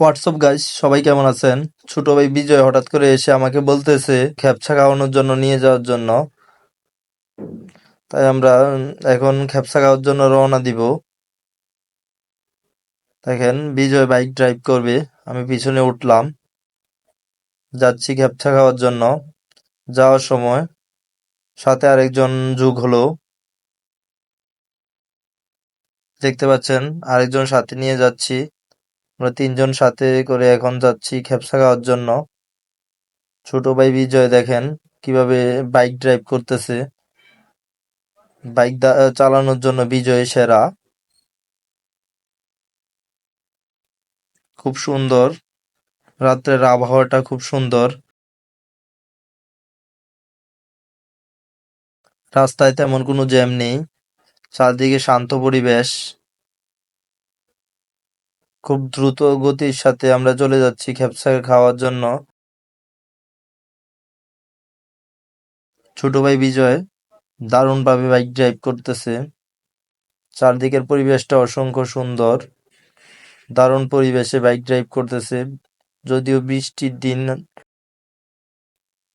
WhatsApp guys সবাই কেমন আছেন? ছোট ভাই বিজয় হঠাৎ করে এসে আমাকে বলতেছে খেপছা খাওয়ানোর জন্য নিয়ে যাওয়ার জন্য। তাই আমরা এখন খেপছা খাওয়ার জন্য রওনা দিব। দেখেন, বিজয় বাইক ড্রাইভ করবে। আমি পিছনে উঠলাম। যাচ্ছি খেপছা খাওয়ার জন্য। যাওয়ার সময় সাথে আরেকজন যুগ হলো। দেখতে পাচ্ছেন, আরেকজন সাথে নিয়ে যাচ্ছি। আমরা তিনজন সাথে করে এখন যাচ্ছি খেপসা খাওয়ার জন্য। ছোট ভাই বিজয় দেখেন কীভাবে বাইক ড্রাইভ করতেছে। বাইক চালানোর জন্য বিজয় সেরা। খুব সুন্দর। রাত্রের আবহাওয়াটা খুব সুন্দর। রাস্তায় তেমন কোনো জ্যাম নেই। চারদিকে শান্ত পরিবেশ। খুব দ্রুত গতির সাথে আমরা চলে যাচ্ছি খেপসা খাওয়ার জন্য। ছোট ভাই বিজয় দারুণভাবে বাইক ড্রাইভ করতেছে। চারদিকের পরিবেশটা অসংখ্য সুন্দর। দারুণ পরিবেশে বাইক ড্রাইভ করতেছে। যদিও বৃষ্টির দিন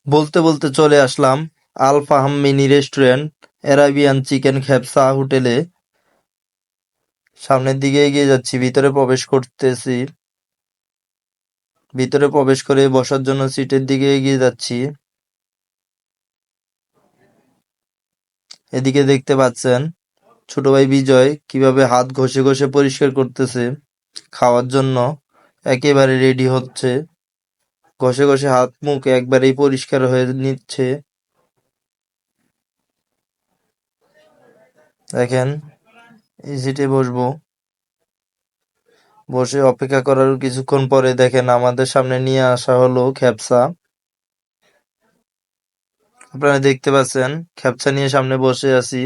বলতে বলতে চলে আসলাম Al Faham mini restaurant Arabian chicken খেপসা হোটেলে সামনের দিকে এগিয়ে যাচ্ছি, ভিতরে প্রবেশ করতেছি। ভিতরে প্রবেশ করে বসার জন্য সিটের দিকে এগিয়ে যাচ্ছি। এদিকে দেখতে পাচ্ছেন ছোট ভাই বিজয় কীভাবে হাত ঘষে ঘষে পরিষ্কার করতেছে খাওয়ার জন্য। একেবারে রেডি হচ্ছে। ঘষে ঘষে হাত মুখ একবারেই পরিষ্কার হয়ে নিচ্ছে। দেখেন সিটে বসবো। বসে অপেক্ষা করার কিছুক্ষণ পরে দেখেন আমাদের সামনে নিয়ে আসা হলো খ্যাপসা। আপনারা দেখতে পাচ্ছেন, খ্যাপসা নিয়ে সামনে বসে আছি।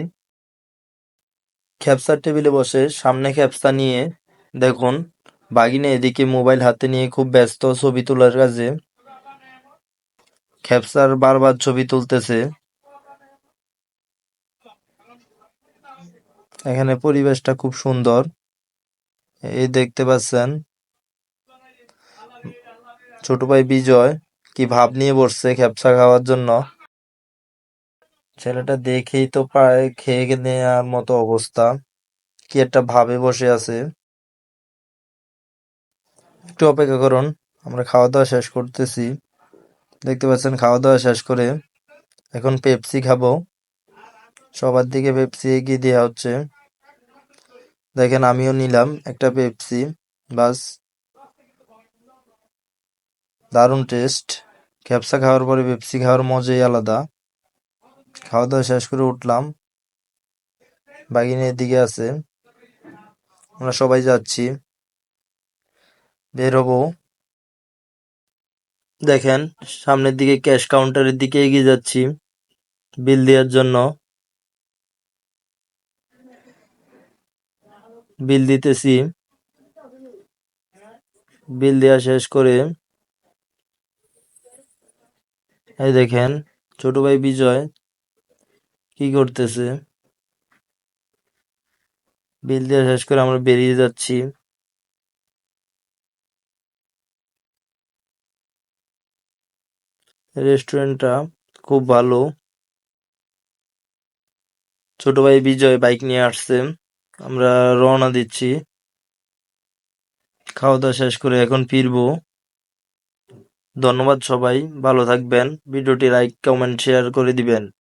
খ্যাপসার টেবিলে বসে সামনে খ্যাপসা নিয়ে দেখুন, বাগিনে এদিকে মোবাইল হাতে নিয়ে খুব ব্যস্ত ছবি তোলার কাজে। খ্যাপসার বারবার ছবি তুলতেছে। এখানে পরিবেশটা খুব সুন্দর। এই দেখতে পাচ্ছেন, ছোট ভাই বিজয় কি ভাব নিয়ে বসছে খেপসা খাওয়ার জন্য। ছেলেটা দেখেই তো প্রায় খেয়ে নেওয়ার মতো অবস্থা। কি একটা ভাবে বসে আছে। একটু অপেক্ষা করুন, আমরা খাওয়া দাওয়া শেষ করতেছি। দেখতে পাচ্ছেন, খাওয়া দাওয়া শেষ করে এখন পেপসি খাব। সবার দিকে পেপসি এগিয়ে দেওয়া হচ্ছে। দেখেন, আমিও নিলাম একটা পেপসি। বাস, দারুণ টেস্ট। ক্যাপসা খাওয়ার পরে পেপসি খাওয়ার মজাই আলাদা। খাওয়া দাওয়া শেষ করে উঠলাম। বাগিনের দিকে আছে। আমরা সবাই যাচ্ছি। বের দেখেন, সামনের দিকে ক্যাশ কাউন্টারের দিকে এগিয়ে যাচ্ছি। বিল দেওয়ার জন্য। বিল দিতেছি। বিল দেওয়া শেষ করে এই দেখেন, ছোট ভাই বিজয় কি করতেছে? বিল দেওয়া শেষ করে আমরা বেরিয়ে যাচ্ছি। রেস্টুরেন্টটা খুব ভালো। ছোট ভাই বিজয় বাইক নিয়ে আসছে। আমরা রওনা দিচ্ছি। খাওয়া দাওয়া শেষ করে এখন ফিরবো। ধন্যবাদ সবাই, ভালো থাকবেন। ভিডিওটি লাইক কমেন্ট শেয়ার করে দিবেন।